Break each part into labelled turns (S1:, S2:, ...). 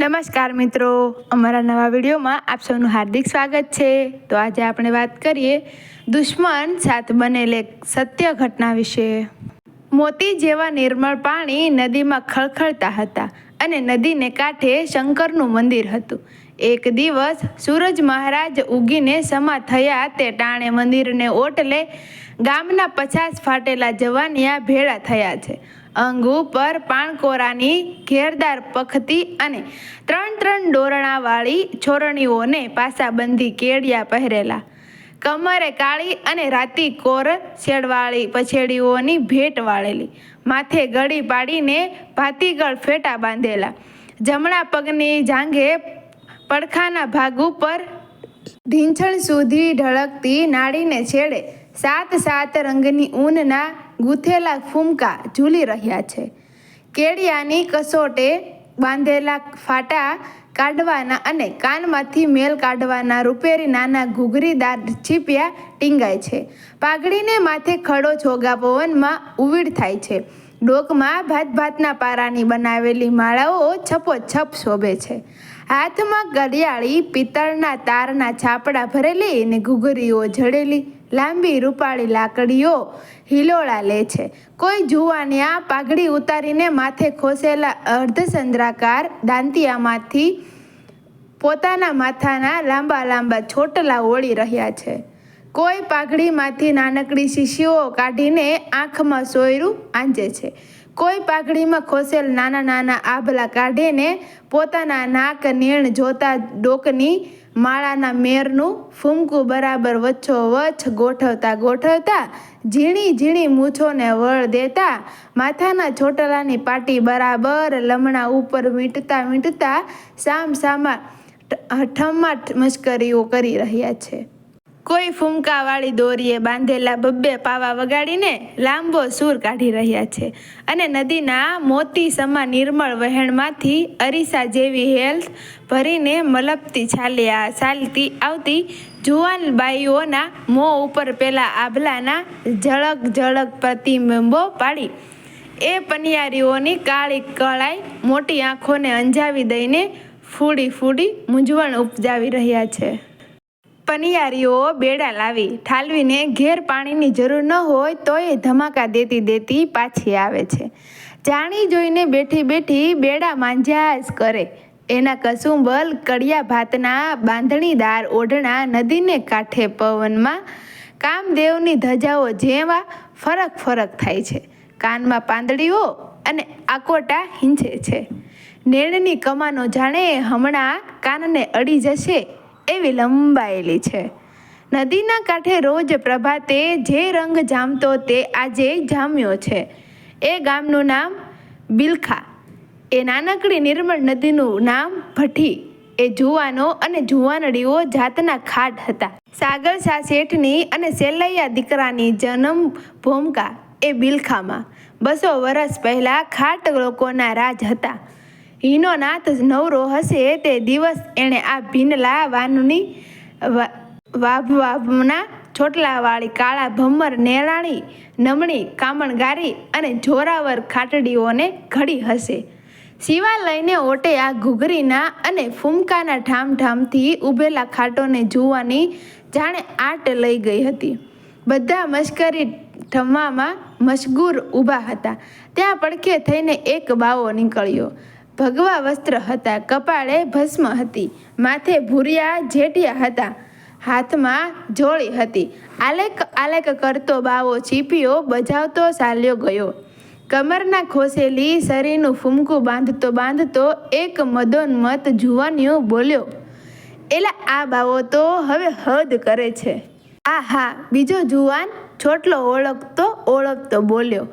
S1: નમસ્કાર મિત્રો, અમારા નવા વિડીયોમાં આપ સૌનું હાર્દિક સ્વાગત છે. તો આજે આપણે વાત કરીએ દુશ્મન સાથ બનેલ એક સત્ય ઘટના વિશે. મોતી જેવા નિર્મળ પાણી નદીમાં ખળખળતા હતા અને નદીને કાંઠે શંકરનું મંદિર હતું. એક દિવસ સૂરજ મહારાજ ઉગીને સમા થયા તે ટાણે મંદિરને ઓટલે ગામના પચાસ ફાટેલા જવાનિયા ભેળા થયા છે. અંગ ઉપર પાણકોરાની ઘેરદાર પખતી અને ત્રણ ત્રણ ડોરણાવાળી છોરણીઓને પાસાબંધી કેડિયા પહેરેલા. કમરે કાળી અને રાતી કોર શેડવાળી પછેડીઓની ભેટ વાળેલી. માથે ગળી પાડીને ભાતીગળ ફેટા બાંધેલા. જમણા પગની જાંઘે પડખાના ભાગ ઉપર ઢીંછણ સુધી ઢળકતી નાળીને છેડે સાત સાત રંગની ઊનના ગૂંથેલા ફૂમકા ઝૂલી રહ્યા છે. કેડિયાની કસોટે બાંધેલા ફાટા કાઢવાના અને કાનમાંથી મેલ કાઢવાના રૂપેરી નાના ઘૂઘરીદાર છીપિયા ટીંગાય છે. પાઘડીને માથે ખડો છોગા પવનમાં ઉવીડ થાય છે. ડોકમાં ભાત ભાતના પારાની બનાવેલી માળાઓ છપો છપ શોભે છે. હાથમાં ઘડિયાળી, પિત્તળના તારના છાપડા ભરેલી અને ઘૂઘરીઓ જડેલી લાંબી રૂપાળી લાકડીઓ હિલોળા લે છે. કોઈ જુવાનિયા પાઘડી ઉતારીને માથે ખોસેલા અર્ધચંદ્રાકાર દાંતિયામાંથી પોતાના માથાના લાંબા લાંબા છોટલા ઓળી રહ્યા છે. કોઈ પાઘડીમાંથી નાનકડી શીશીઓ કાઢીને આંખમાં સોયરું આંજે છે. કોઈ પાઘડીમાં ખોસેલ નાના નાના આભલા કાઢીને પોતાના નાક નેણ જોતા ડોકની માળાના મેરનું ફૂમકું બરાબર વચ્ચો વચ્ચ ગોઠવતા ગોઠવતા ઝીણી ઝીણી મૂછોને વળ દેતા માથાના છોટલાની પાટી બરાબર લમણા ઉપર વીંટતા વીંટતા સામ સામા ઠમ્મા મશ્કરીઓ કરી રહ્યા છે. કોઈ ફૂમકાવાળી દોરીએ બાંધેલા બબ્બે પાવા વગાડીને લાંબો સૂર કાઢી રહ્યા છે અને નદીના મોતી સમા નિર્મળ વહેણમાંથી અરીસા જેવી હેલ્થ ભરીને મલપતી છાલ્યા ચાલતી આવતી જુવાન બાઈઓના મોં ઉપર પેલા આભલાના ઝળક ઝળક પ્રતિબિંબો પાડી. એ પનિયારીઓની કાળી કળાઈ મોટી આંખોને અંજાવી દઈને ફૂડી ફૂડી મૂંઝવણ ઉપજાવી રહ્યા છે. પનિયારીઓ બેડા લાવી, ઠાલવીને ઘેર પાણીની જરૂર ન હોય તોય ધમાકા દેતી દેતી પાછી આવે છે. જાણી જોઈને બેઠી બેઠી બેડા માંજ્યા જ કરે. એના કસુંબલ કડિયા ભાતના બાંધણીદાર ઓઢણા નદીને કાંઠે પવનમાં કામદેવની ધજાઓ જેવા ફરક ફરક થાય છે. કાનમાં પાંદડીઓ અને આકોટા હિંચે છે. નેણની કમાનો જાણે હમણાં કાનને અડી જશે એવી લંબાયેલી છે. નદીના કાંઠે રોજ પ્રભાતે જે રંગ જામતો તે આજે જામ્યો છે. એ ગામનું નામ બિલખા. એ નાનકડી નિર્મળ નદીનું નામ ભઠ્ઠી. એ જુવાનો અને જુવાનડીઓ જાતના ખાટ હતા. સાગર શાહ શેઠની અને સેલૈયા દીકરાની જન્મ ભૂમકા એ બિલખામાં. બસો વર્ષ પહેલાં ખાટ લોકોના રાજ હતા. હીનો નાથ નવરો હશે તે દિવસ એણે આ ભીનલા વાનની વાભ વાભના છોટલાવાળી કાળા ભમર, નેરાણી, નમણી, કામણગારી અને જોરાવર ખાટડીઓને ઘડી હશે. શિવાલયને ઓટે આ ઘૂઘરીના અને ફૂમકાના ઠામઠામથી ઊભેલા ખાટોને જોવાની જાણે આટ લઈ ગઈ હતી. બધા મશ્કરી ઠમવામાં મશગૂર ઊભા હતા. ત્યાં પડખે થઈને એક બાવો નીકળ્યો. ભગવા વસ્ત્ર હતા. કપાળે ભસ્મ હતી. માથે ભૂરિયા જેટિયા હતા. હાથમાં જોળી હતી. આલેક આલેક કરતો બાવો ચીપીઓ બજાવતો ચાલ્યો ગયો. કમરના ખોસેલી શરીરનું ફૂમકું બાંધતો બાંધતો એક મદોન્મત જુવાનીઓ બોલ્યો, એલા આ બાવો તો હવે હદ કરે છે. આ હા બીજો જુવાન? છોટલો ઓળખતો ઓળખતો, બોલ્યો.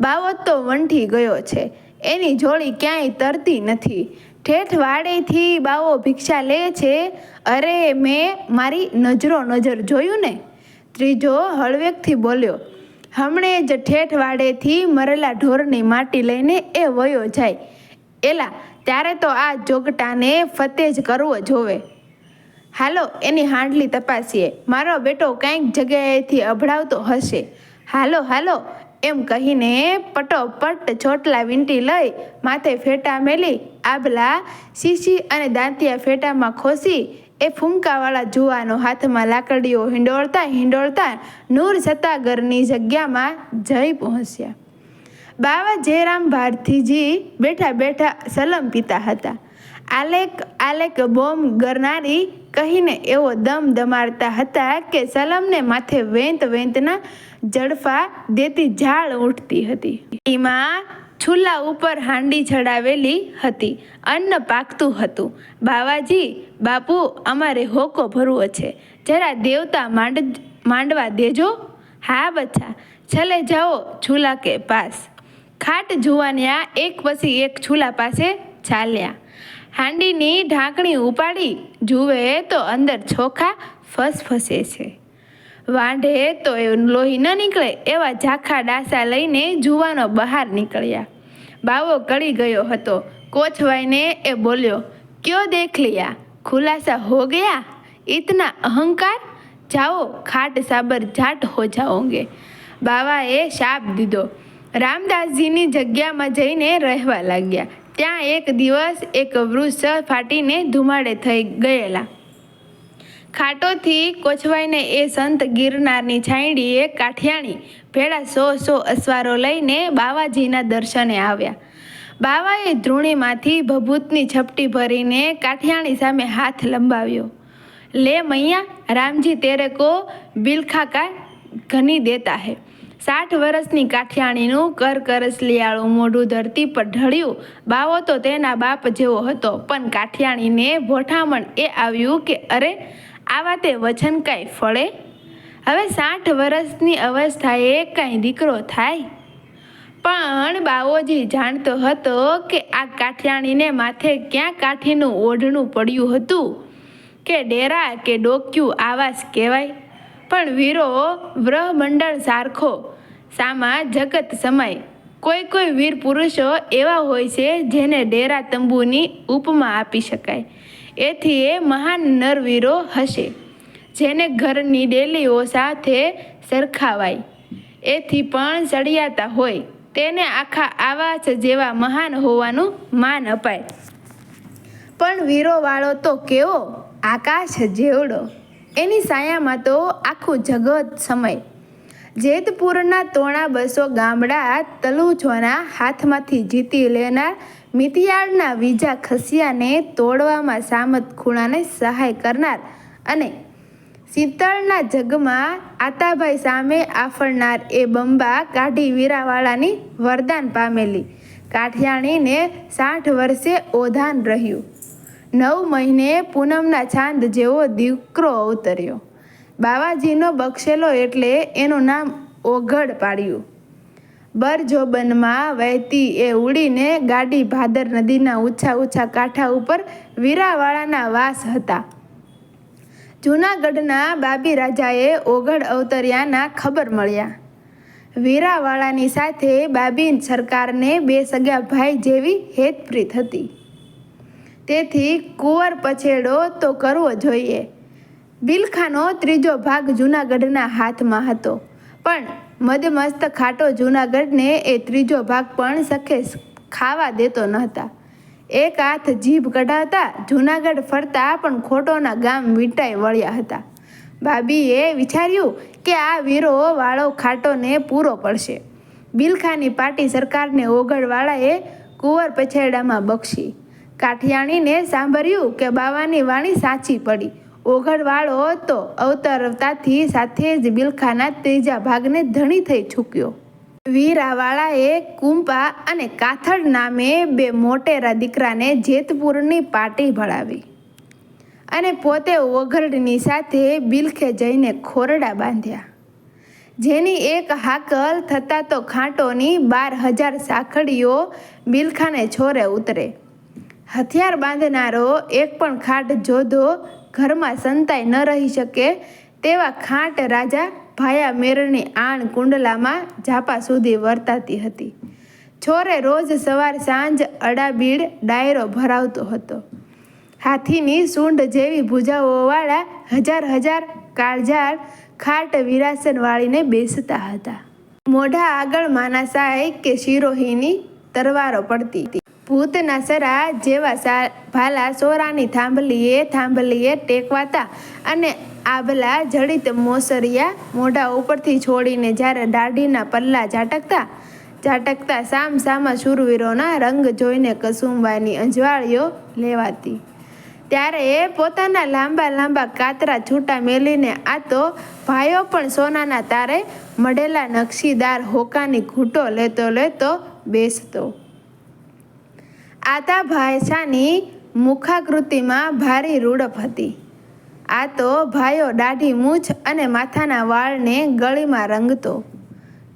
S1: બાવો તો વંઠી ગયો છે. એની જોડી ક્યાંય તરતી નથી. ઠેઠ વાડેથી બાવો ભિક્ષા લે છે, અરે મેં મારી નજરો નજર જોયું ને? ત્રીજો હળવેકથી બોલ્યો, હમણે જ ઠેઠ વાડેથી મરેલા ઢોરની માટી લઈને એ વયો જાય. એલા, ત્યારે તો આ જોગટાને ફતેજ કરવો જોવે. હાલો, એની હાંડલી તપાસીએ. મારો બેટો કંઈક જગ્યાએથી અભડાવતો હશે. હાલો હાલો એમ કહીને પટોપટ ચોટલા વીંટી લઈ માથે ફેટા મેલી આબલા શીશી અને દાંતિયા ફેટામાં ખોસી, એ ફૂંકાવાળા જુવાનો હાથમાં લાકડીઓ હિંડોળતા હિંડોળતા નૂર સતાગરની જગ્યામાં જઈ પહોંચ્યા. બાવા જયરામ ભારતીજી બેઠા બેઠા સલમ પીતા હતા. આલેક આલેક બોમ્બ ગરનારી કહીને એવો દમ દમાડતા હતા કે સલમને માથે વેંત વેંતના જડફા દેતી ઝાળ ઉઠતી હતી. એમાં ચૂલા ઉપર હાંડી ચડાવેલી હતી. અન્ન પાકતું હતું. બાવાજી, બાપુ, અમારે હોકો ભરવો છે. જરા દેવતા માંડ, માંડવા દેજો. હા, બચ્ચા. છલે જાઓ ચૂલા કે પાસ. ખાટ જુવાનિયા, એક પછી એક ચૂલા પાસે ચાલ્યા. હાંડીની ઢાંકણી ઉપાડી, જુએ તો અંદર ચોખા ફસફસે છે. વાંઢે તો એ લોહી ન નીકળે, એવા ઝાખા ડાસા લઈને જુવાનો બહાર નીકળ્યા. બાવો કળી ગયો હતો. કોચવાઈને એ બોલ્યો, ક્યો દેખ લિયા? ખુલાસા હો ગયા? ઇતના અહંકાર? જાઓ, ખાટ સાબર જાટ હો જાઓગે. બાવાએ શાપ દીધો. રામદાસજીની જગ્યામાં જઈને રહેવા લાગ્યા. ત્યાં એક દિવસ એક વૃક્ષ ફાટીને ધુમાડે થઈ ગયેલા. ખાટોથી કોચવાઈને એ સંત ગિરનારની છાંયડીએ કાઠિયાણી ભેળા સો સો અસવારો લઈને બાવાજીના દર્શને આવ્યા. બાવાએ ધ્રુણીમાંથી ભભૂતની છપટી ભરીને કાઠિયાણી સામે હાથ લંબાવ્યો. લે મૈયા, રામજી તેરે કો બિલખાકા ઘની દેતા હે. સાઠ વર્ષની કાઠિયાણીનું કર લિયાળું મોઢું ધરતી પર ઢળ્યું. બાવો તો તેના બાપ જેવો હતો, પણ કાઠિયાણીને ભોઠામણ એ આવ્યું કે, અરે આવા તે વચન કાંઈ ફળે? હવે સાઠ વર્ષની અવસ્થાએ કાંઈ દીકરો થાય? પણ બાવોજી જાણતો હતો કે આ કાઠિયાણીને માથે ક્યાં કાઠીનું ઓઢણું પડ્યું હતું? કે ડેરા કે ડોક્યું આવાસ કહેવાય? પણ વીરો વ્રહમંડળ સારખો, સામા જગત સમય. કોઈ કોઈ વીર પુરુષો એવા હોય છે જેને ડેરા તંબુની ઉપમા આપી શકાય. એથી એ મહાન નરવીરો હશે, જેને ઘરની ડેલીઓ સાથે સરખાવાય. એથી પણ ચડિયાતા હોય, તેને આખા આવાસ જેવા મહાન હોવાનું માન અપાય. પણ વીરોવાળો તો કેવો? આકાશ જેવડો. એની સાયામાં તો આખું જગત સમય. જેતપુરના તોણા બસો ગામડા તલુજોના હાથમાંથી જીતી લેનાર મિતિયાળના વીજા ખસિયાને તોડવામાં સામત ખૂણાને સહાય કરનાર અને શીતળના જગમાં આતાભાઈ સામે આફળનાર એ બંબા કાઢી વીરાવાળાની વરદાન પામેલી. કાઠિયાણીને સાઠ વર્ષે ઓધાન રહ્યું. નવ મહિને પૂનમના છાંદ જેવો દીકરો અવતર્યો. બાવાજીનો બક્ષેલો એટલે એનું નામ ઓઘડ પાડ્યું. બરજોબનમાં વહેતી એ ઉડીને ગાડી ભાદર નદીના ઊંચા ઊંચા કાંઠા ઉપર વીરાવાળાના વાસ હતા. જૂનાગઢના બાબી રાજાએ ઓઘડ અવતર્યાના ખબર મળ્યા. વીરાવાળાની સાથે બાબી સરકારને બે સગા ભાઈ જેવી હેતપ્રીત હતી. તેથી કુંવર પછેડો તો કરવો જોઈએ. બિલખાનો ત્રીજો ભાગ જૂનાગઢના હાથમાં હતો. પણ મદમસ્ત ખાટો જૂનાગઢને એ ત્રીજો ભાગ પણ સખે ખાવા દેતો નહોતા. એક હાથ જીભ કઢાવતા જૂનાગઢ ફરતા પણ ખોટોના ગામ વીંટાઈ વળ્યા હતા. ભાભીએ વિચાર્યું કે આ વીરો વાળો ખાટોને પૂરો પડશે. બિલખાની પાટી સરકારને ઓગળવાળાએ કુંવર પછેડામાં બક્ષી. કાઠિયાણીને સાંભળ્યું કે બાવાની વાણી સાચી પડી. ઓઘડવાળો તો અવતરતાથી સાથે જ બિલખાના ત્રીજા ભાગને ધણી થઈ ચૂક્યો. વીરાવાળાએ કુંપા અને કાથડ નામે બે મોટેરા દીકરાને જેતપુરની પાટી ભળાવી અને પોતે ઓઘરડની સાથે બિલખે જઈને ખોરડા બાંધ્યા. જેની એક હાકલ થતાં તો ખાંટોની બાર હજાર સાખડીઓ બિલખાને છોરે ઉતરે. હથિયાર બાંધનારો એક પણ ખાટ જોધો ઘરમાં સંતાઈ ન રહી શકે તેવા ખાંટ રાજા ભાયા મેરની આણ કુંડલામાં ઝાપા સુધી વર્તાતી હતી. છોરે રોજ સવાર સાંજ અડાબીડ ડાયરો ભરાવતો હતો. હાથીની સૂંઢ જેવી ભૂજાઓવાળા હજાર હજાર કાળઝાળ ખાટ વિરાસન વાળીને બેસતા હતા. મોઢા આગળ માનાસાય કે શિરોહીની તરવારો પડતી ભૂતના સરા જેવા ભાલા સોરાની થાંભલીએ થાંભલીએ ટેકવાતા અને આભલા જડિત મોસરિયા મોઢા ઉપરથી છોડીને જ્યારે દાઢીના પલ્લા ઝાટકતા ઝાટકતા સામ સામા શૂરવીરોના રંગ જોઈને કસુંબાની અંજવાળીઓ લેવાતી. ત્યારે એ પોતાના લાંબા લાંબા કાતરા છૂટા મેલીને આ તો ભાઈઓ પણ સોનાના તારે મળેલા નકશીદાર હોકાની ઘૂંટો લેતો લેતો બેસતો. આતા શાની મુખાકૃતિમાં ભારી રૂડપ હતી. આ તો ભાઈઓ દાઢી મૂછ અને માથાના વાળને ગળીમાં રંગતો.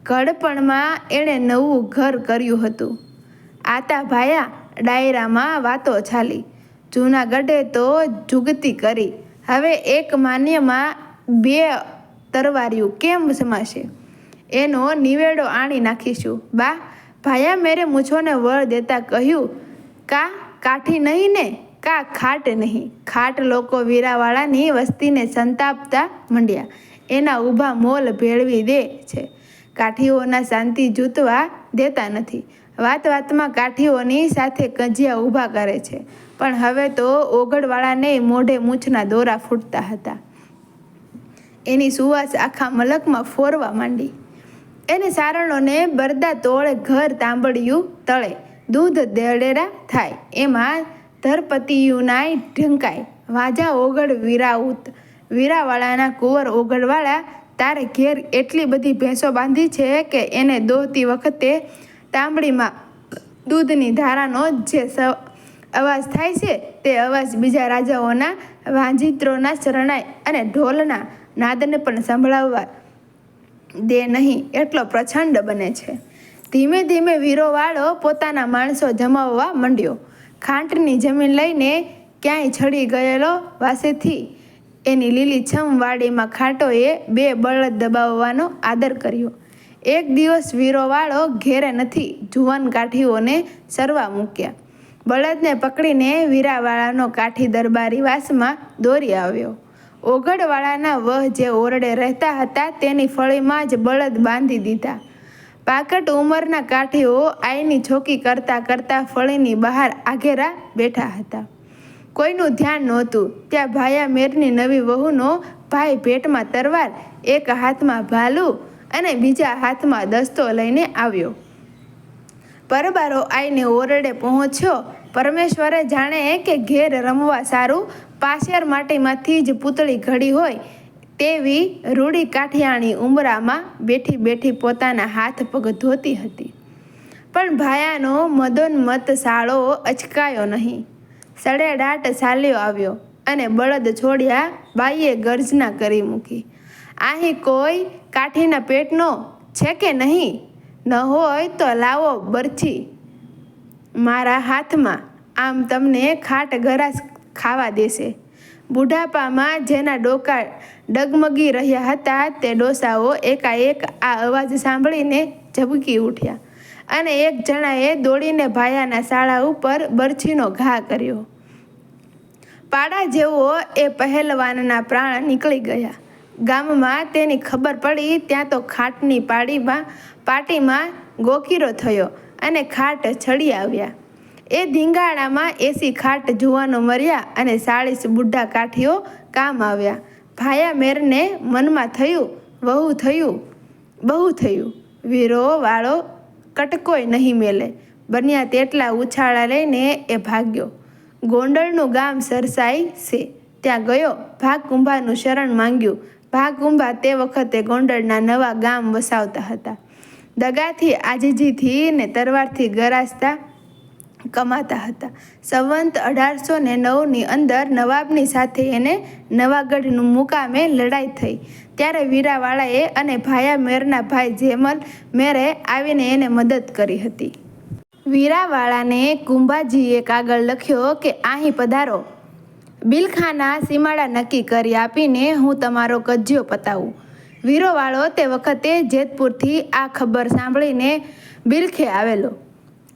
S1: ઘડપણમાં એણે નવું ઘર કર્યું હતું. આતા ભાયા ડાયરામાં વાતો ચાલી. જૂનાગઢે તો જુગતી કરી. હવે એક માન્યમાં બે તરવાર્યું કેમ સમાશે? એનો નિવેડો આણી નાખીશું. બા, ભાયા મેરે મૂછોને વળ દેતા કહ્યું કા કાઠી નહીં ને? કા ખાટ નહીં? ખાટ લોકો વીરાવાળાની વસ્તીને સંતાપતા મંડ્યા. એના ઊભા મોલ ભેળવી દે છે. કાઠીઓના શાંતિ જૂતવા દેતા નથી. વાત વાતમાં કાઠીઓની સાથે કજિયા ઊભા કરે છે. પણ હવે તો ઓગળવાળાને મોઢે મૂછના દોરા ફૂટતા હતા. એની સુવાસ આખા મલકમાં ફોરવા માંડી. એને સારણોને બરદા તોળે ઘર તાંબડિયું તળે. દૂધ દેડેરા થાય. એમાં ધરપતિયુનાય ઢંકાય. વાજા ઓગળ વીરાઉત. વીરાવાળાના કુંવર ઓગળવાળા. તારે ઘેર એટલી બધી ભેંસો બાંધી છે કે એને દોહતી વખતે તાંબડીમાં દૂધની ધારાનો જે અવાજ થાય છે તે અવાજ બીજા રાજાઓના વાંજિત્રોના શરણાઈ અને ઢોલના નાદને પણ સંભળાવવા દે નહીં. એટલો પ્રચંડ બને છે. ધીમે ધીમે વીરોવાળો પોતાના માણસો જમાવવા માંડ્યો. ખાંટની જમીન લઈને ક્યાંય છડી ગયેલો વાસેથી. એની લીલીછમ વાડીમાં ખાટોએ બે બળદ દબાવવાનો આદર કર્યો. એક દિવસ વીરોવાળો ઘેરે નથી, જુવાન કાઠીઓને સરવા મૂક્યા. બળદને પકડીને વીરાવાળાનો કાઠી દરબારી વાસમાં દોરી આવ્યો. ઓગળવાળાના વહ જે ઓરડે રહેતા હતા તેની ફળીમાં જ બળદ બાંધી દીધા. પાકટ ઉંમરના કાઠીઓ આઈની છોકી કરતા કરતા ફળીની બહાર આઘેરા બેઠા હતા. કોઈનું ધ્યાન નહોતું. ત્યાં ભાયા મેરની નવી વહુનો ભાઈ ભેટમાં તરવાર એક હાથમાં ભાલું અને બીજા હાથમાં દસ્તો લઈને આવ્યો. પરબારો આઈને ઓરડે પહોંચ્યો. પરમેશ્વરે જાણે કે ઘેર રમવા સારું પાશેર માટીમાંથી જ પૂતળી ઘડી હોય તેવી રૂડી કાઠિયાણી ઉંબરામાં બેઠી બેઠી પોતાના હાથ પગ ધોતી હતી. પણ ભાયાનો મદોન્મત સાળો અચકાયો નહીં. સડેડાટ સાલ્યો આવ્યો અને બળદ છોડ્યા બાઈએ ગર્જના કરી મૂકી. અહીં કોઈ કાઠીના પેટનો છે કે નહીં? ન હોય તો લાવો બરછી. મારા હાથમાં આમ તમને ખાટ ગરાસ ખાવા દેશે. બુઢાપામાં જેના ડોકા ડગમગી રહ્યા હતા, તે ડોસાઓ એકાએક આ અવાજ સાંભળીને ઝબકી ઉઠ્યા અને એક જણાએ દોડીને ભાયાના શાળા ઉપર બરછીનો ઘા કર્યો. પાડા જેવો એ પહેલવાનના પ્રાણ નીકળી ગયા. ગામમાં તેની ખબર પડી, ત્યાં તો ખાટની પાડીમાં, પાટીમાં ગોકીરો થયો અને ખાટ છડી આવ્યા. એ ધીંગાણામાં એસી ખાટ, જુવાનો મર્યા અને ચાળીસ બુઢા કાઠીઓ કામ આવ્યા. ભાયા મેરને મનમાં થયું, વહુ થયું, બહુ થયું. વીરો વાળો કટકોય નહીં મેલે. બન્યા તેટલા ઉછાળા લઈને એ ભાગ્યો. ગોંડલનું ગામ સરસાઈ છે. ત્યાં ગયો ભાગ કુંભાનું શરણ માંગ્યું. ભાગ કુંભા તે વખતે ગોંડલના નવા ગામ વસાવતા હતા. દગાથી, આજીજીથી ને તરવારથી ગરાસતા કમાતા હતા. સંવંત અઢારસો ને નવની અંદર નવાબની સાથે એને નવાગઢનું મુકામે લડાઈ થઈ. ત્યારે વીરાવાળાએ અને ભાયા મેરના ભાઈ જેમલ મેરે આવીને એને મદદ કરી હતી. વીરાવાળાને કુંભાજીએ કાગળ લખ્યો કે અહીં પધારો. બિલખાના સીમાડા નક્કી કરી આપીને હું તમારો કજ્યો પતાવું. વીરોવાળો તે વખતે જેતપુરથી આ ખબર સાંભળીને બિલખે આવેલો.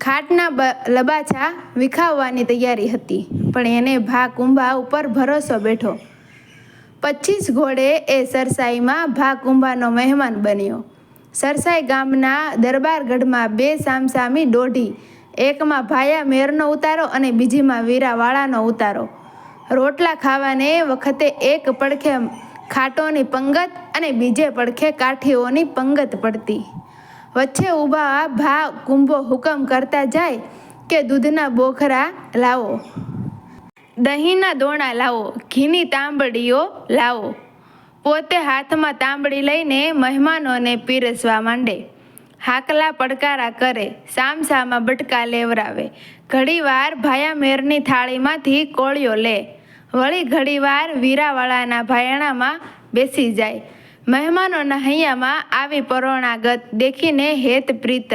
S1: ખાટના લબાછા વિખાવવાની તૈયારી હતી, પણ એને ભા કુંભા ઉપર ભરોસો બેઠો. પચીસ ઘોડે એ સરસાઈમાં ભા કુંભાનો મહેમાન બન્યો. સરસાઈ ગામના દરબારગઢમાં બે સામસામી દોઢી, એકમાં ભાયા મેરનો ઉતારો અને બીજીમાં વીરાવાળાનો ઉતારો. રોટલા ખાવાને વખતે એક પડખે ખાટોની પંગત અને બીજે પડખે કાઠીઓની પંગત પડતી. વચ્ચે ઊભા ભા કુંભો હુકમ કરતા જાય કે દૂધના બોખરા લાવો. દહીંના દોણા લાવો, ઘીની તાંબડીઓ લાવો. પોતે હાથમાં તાંબડી લઈને મહેમાનોને પીરસવા માંડે. હાકલા પડકારા કરે, સામસામાં બટકા લેવરાવે. ઘડીવાર ભાયામેરની થાળીમાંથી કોળીઓ લે. વળી ઘડીવાર વીરાવાળાના ભાયણામાં બેસી જાય. મહેમાનોના હૈયામાં આવી પરોણાગત દેખીને હેત પ્રીત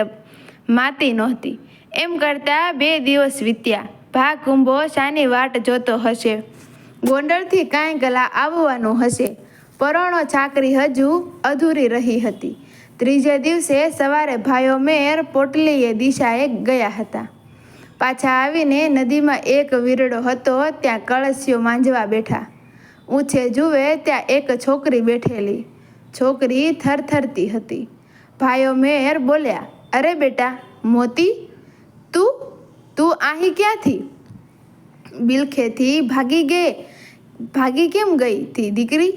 S1: માતી નહોતી. એમ કરતાં બે દિવસ વીત્યા. ભા કુંભો શાની વાટ જોતો હશે. ગોંડલથી કાંઈ ગલા આવવાનું હશે. પરોણો છાકરી હજુ અધૂરી રહી હતી. ત્રીજે દિવસે સવારે ભાઈઓ મેર પોટલીએ દિશાએ ગયા હતા. પાછા આવીને નદીમાં એક વીરડો હતો, ત્યાં કળશીઓ માંજવા બેઠા. ઊંચે જુએ ત્યાં એક છોકરી બેઠેલી. છોકરી થરથરતી હતી. ભાઈઓ મેર બોલ્યા, અરે બેટા, મોતી, તું તું અહીં ક્યાંથી? બિલખેથી ભાગી ગઈ, ભાગી કેમ ગઈ હતી દીકરી?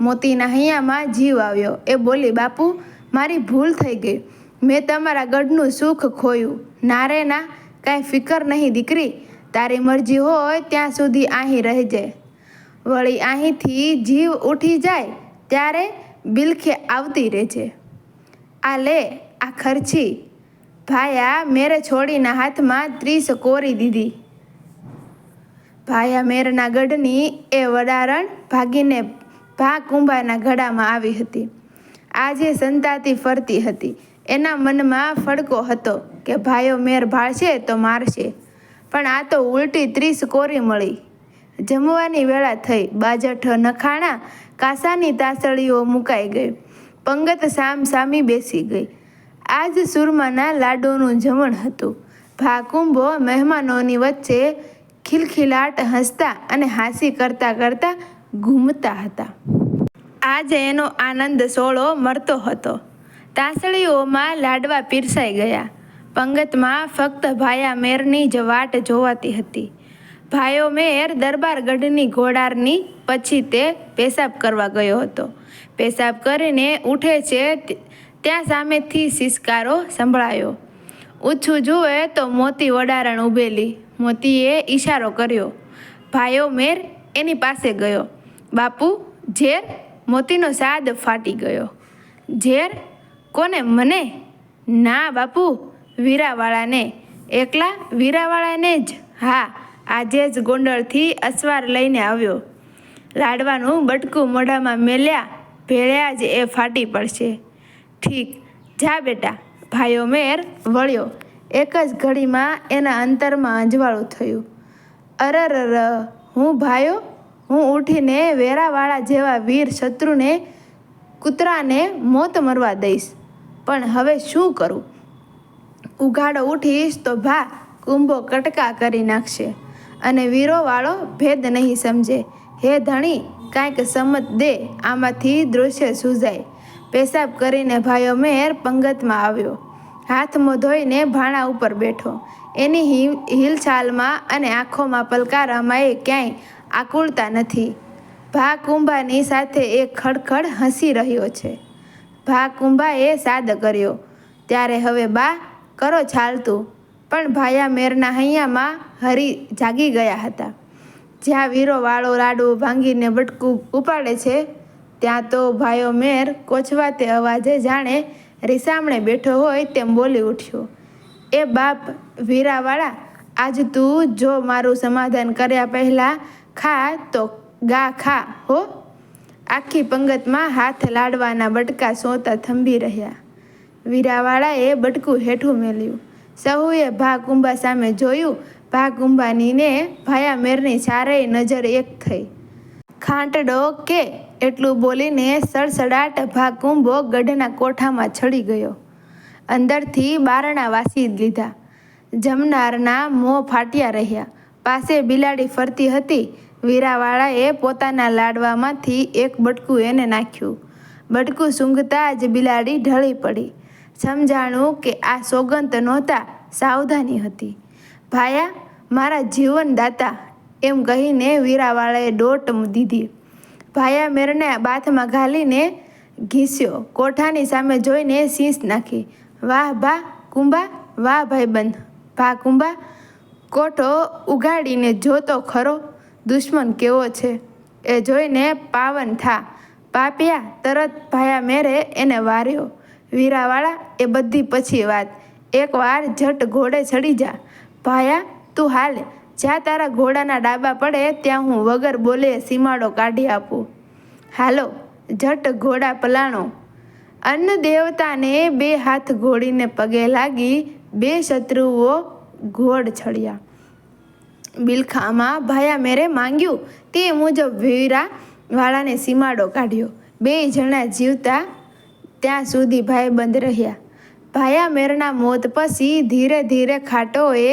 S1: મોતીના હૈયામાં જીવ આવ્યો. એ બોલી, બાપુ, મારી ભૂલ થઈ ગઈ. મેં તમારા ગઢનું સુખ ખોયું. ના રે ના, કાંઈ ફિકર નહીં દીકરી. તારી મરજી હોય ત્યાં સુધી અહીં રહેજે વળી અહીંથી જીવ ઉઠી જાય, ત્યારે બિલખે આવતી રહેજે. આ લે, આ ખર્ચી. ભાયા મેરે છોડીના હાથમાં ત્રીસ કોરી દીધી. ભાયા મેરના ગઢની એ વડારણ ભાગીને ભા કુંભાના ગળામાં આવી હતી. આજે સંતાતી ફરતી હતી. એના મનમાં ફડકો હતો કે, ભાઈઓ, મેર ભાળશે તો મારશે. પણ આ તો ઉલટી ત્રીસ કોરી મળી. જમવાની વેળા થઈ. બાજઠ નખાણા કાસાની તાસળીઓ મુકાઈ ગઈ. પંગત સામ સામી બેસી ગઈ. આજ સુરમાના લાડુનું જમણ હતું. ભાકુંભો મહેમાનોની વચ્ચે ખિલખિલાટ હસતા અને હાસી કરતા કરતા ઘૂમતા હતા. આજે એનો આનંદ સોળો મળતો હતો. તાસળીઓમાં લાડવા પીરસાઈ ગયા. પંગતમાં ફક્ત ભાયા મેરની જ વાટ જોવાતી હતી. ભાયો મેર દરબારગઢની ઘોડારની પછી તે પેશાબ કરવા ગયો હતો. પેશાબ કરીને ઉઠે છે ત્યાં સામેથી સિસકારો સંભળાયો. ઊંચું જુએ તો મોતી વડારણ ઊભેલી મોતીએ ઈશારો કર્યો. ભાઈઓ મેર એની પાસે ગયો. બાપુ, ઝેર મોતીનો સાદ ફાટી ગયો. ઝેર, કોને મને? ના બાપુ, વીરાવાળાને. એકલા વીરાવાળાને જ? હા આજે જ ગોંડળથી અસવાર લઈને આવ્યો. લાડવાનું બટકું મોઢામાં મેલ્યા, ભેળ્યા જ એ ફાટી પડશે. ઠીક, જા બેટા, ભાઈઓ મેર, વળ્યો. એક જ ઘડીમાં એના અંતરમાં અંજવાળું થયું. અરરર હું ભાઈઓ? હું ઉઠીને વેરાવાળા જેવા વીર શત્રુને, કૂતરાને મોત મરવા દઈશ. પણ હવે શું કરું? ઉઘાડો ઉઠીશ તો ભા, કુંભો કટકા કરી નાખશે. અને વીરોવાળો ભેદ નહીં સમજે. હે ધણી, કાંઈક સમત દે, આમાંથી દૃશ્ય સૂઝાય. પેશાબ કરીને ભાઈઓ મેર પંગતમાં આવ્યો. હાથ મોં ધોઈને ભાણા ઉપર બેઠો. એની હિ- હિલચાલમાં અને આંખોમાં પલકારામાં એ ક્યાંય આકુળતા નથી. ભા કુંભાની સાથે એ ખડખડ હસી રહ્યો છે. ભા કુંભાએ સાદ કર્યો. ત્યારે હવે બા, કરો ચાલતું. પણ ભાયા મેરના હૈયામાં હરી જાગી ગયા હતા. જ્યાં વીરો વાળો રાડો ભાંગીને બટકું ઉપાડે છે, ત્યાં તો ભાઈઓ મેર કોચવાતે અવાજે જાણે રીસામણે બેઠો હોય તેમ બોલી ઉઠ્યો. એ બાપ, વીરાવાળા, આજ તું જો મારું સમાધાન કર્યા પહેલાં ખા તો ગા ખા, હો. આખી પંગતમાં હાથ લાડવાના બટકા સોતા થંભી રહ્યા. વીરાવાળાએ બટકું હેઠું મેલ્યું. સહુએ ભા કુંભા સામે જોયું. ભા કુંભાનીને ભાયા મેરની ચારેય નજર એક થઈ. ખાંટડો કે એટલું બોલીને સડસડાટ ભા કુંભો ગઢના કોઠામાં ચડી ગયો. અંદરથી બારણા વાસી લીધા. જમનારના મોં ફાટ્યા રહ્યા. પાસે બિલાડી ફરતી હતી. વીરાવાળાએ પોતાના લાડવામાંથી એક બટકું એને નાખ્યું. બટકું સૂંઘતા જ બિલાડી ઢળી પડી. સમજાણું કે આ સોગંદ નહોતા, સાવધાની હતી. ભાયા, મારા જીવનદાતા, એમ કહીને વીરાવાળાએ દોટ દીધી. ભાયા મેરને બાથમાં ઘાલીને ઘીસ્યો, કોઠાની સામે જોઈને શીશ નાખી. વાહ, ભા, કુંભા, વાહ, ભાઈબંધ, ભા, કુંભા, કોઠો ઉગાડીને જોતો ખરો, દુશ્મન કેવો છે? એ જોઈને પાવન થા. પાપિયા, તરત ભાયા મેરે એને વાર્યો. વીરાવાળા, એ બધી પછી વાત. એકવાર જટ ઘોડે ચડી જા. ભાયા, તું હાલ. જ્યાં તારા ઘોડાના ડાબા પડે, ત્યાં હું વગર બોલે સીમાડો કાઢી આપું. હાલો, જટ ઘોડા પલાણો. અન્ન દેવતાને બે હાથ ઘોડીને પગે લાગી, બે શત્રુઓ ઘોડ ચડ્યા. બિલખામાં ભાયા મેરે માંગ્યું. તે મુજબ વીરા વાળાને સીમાડો કાઢ્યો. બે જણા જીવતા ત્યાં સુધી ભાઈબંધ રહ્યા. ભાયા મેરના મોત પછી ધીરે ધીરે ખાટોએ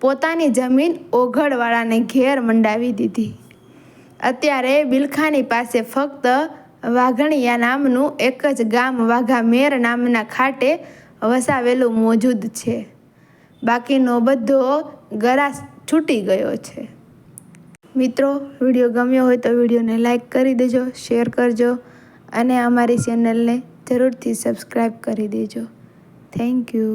S1: પોતાની જમીન ઓઘડવાળાને ઘેર મંડાવી દીધી. અત્યારે બિલખાની પાસે ફક્ત વાઘણિયા નામનું એક જ ગામ વાઘામેર નામના ખાટે વસાવેલું મોજૂદ છે. બાકીનો બધો ગરાસ છૂટી ગયો છે. મિત્રો, વીડિયો ગમ્યો હોય તો વિડીયોને લાઈક કરી દેજો, શેર કરજો અને અમારી ચેનલને જરૂરથી સબસ્ક્રાઈબ કરી દેજો. Thank you